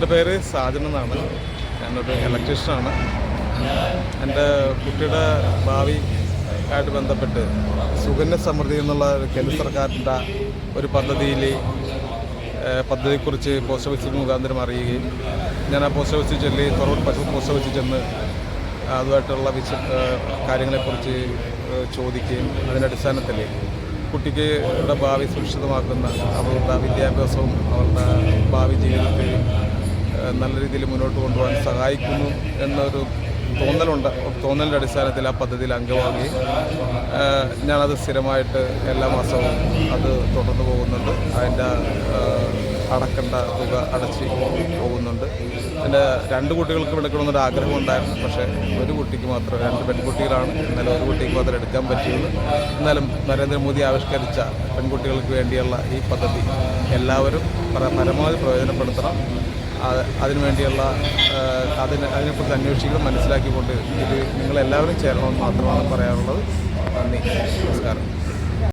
എന്റെ പേര് സാജൻ എന്നാണ്. ഞാനൊരു ഇലക്ട്രീഷ്യനാണ് എന്റെ കുട്ടിയുടെ ഭാവി ആയിട്ട് ബന്ധപ്പെട്ട് സുകന്യ സമൃദ്ധി എന്നുള്ള കേന്ദ്ര സർക്കാരിന്റെ ഒരു പദ്ധതിയിൽ പദ്ധതിയെക്കുറിച്ച് പോസ്റ്റ് ഓഫീസിൽ മുഖാന്തരം അറിയുകയും ഞാൻ ആ പോസ്റ്റ് ഓഫീസിൽ ചെല്ലി തുറവൂർ പശു പോസ്റ്റ് ഓഫീസിൽ ചെന്ന് അതുമായിട്ടുള്ള വിശ കാര്യങ്ങളെക്കുറിച്ച് ചോദിക്കുകയും അതിന്റെ അടിസ്ഥാനത്തിൽ കുട്ടിക്ക് ഭാവി സുരക്ഷിതമാക്കുന്ന അവളുടെ വിദ്യാഭ്യാസവും അവരുടെ ഭാവി ജീവിതത്തെ ഏഹ്, നല്ല രീതിയിൽ മുന്നോട്ട് കൊണ്ടുപോകാൻ സഹായിക്കുന്നു എന്നൊരു തോന്നലുണ്ട്. തോന്നലിന്റെ അടിസ്ഥാനത്തിൽ ആ പദ്ധതിയിൽ അംഗമാകി ഞാനത് സ്ഥിരമായിട്ട് എല്ലാ മാസവും അത് തുടർന്ന് പോകുന്നുണ്ട്. അതിന്റെ അടക്കേണ്ട തുക അടച്ച് പോകുന്നുണ്ട്. എന്റെ രണ്ട് കുട്ടികൾക്ക് എടുക്കണമെന്നൊരു ആഗ്രഹം ഉണ്ടായിരുന്നു പക്ഷേ ഒരു കുട്ടിക്ക് മാത്രം രണ്ട് പെൺകുട്ടികളാണ്. എന്നാലും ഒരു കുട്ടിക്ക് മാത്രം എടുക്കാൻ പറ്റുള്ളൂ എന്നാലും നരേന്ദ്രമോദി ആവിഷ്കരിച്ച പെൺകുട്ടികൾക്ക് വേണ്ടിയുള്ള ഈ പദ്ധതി എല്ലാവരും പരമാവധി പ്രയോജനപ്പെടുത്തണം. അതിനുവേണ്ടിയുള്ള അതിന് അതിനെക്കുറിച്ച് അന്വേഷിക്കണം മനസ്സിലാക്കിക്കൊണ്ട് ഇത് നിങ്ങളെല്ലാവരും ചേരണമെന്ന് മാത്രമാണ് പറയാനുള്ളത്. നന്ദി. നമസ്കാരം.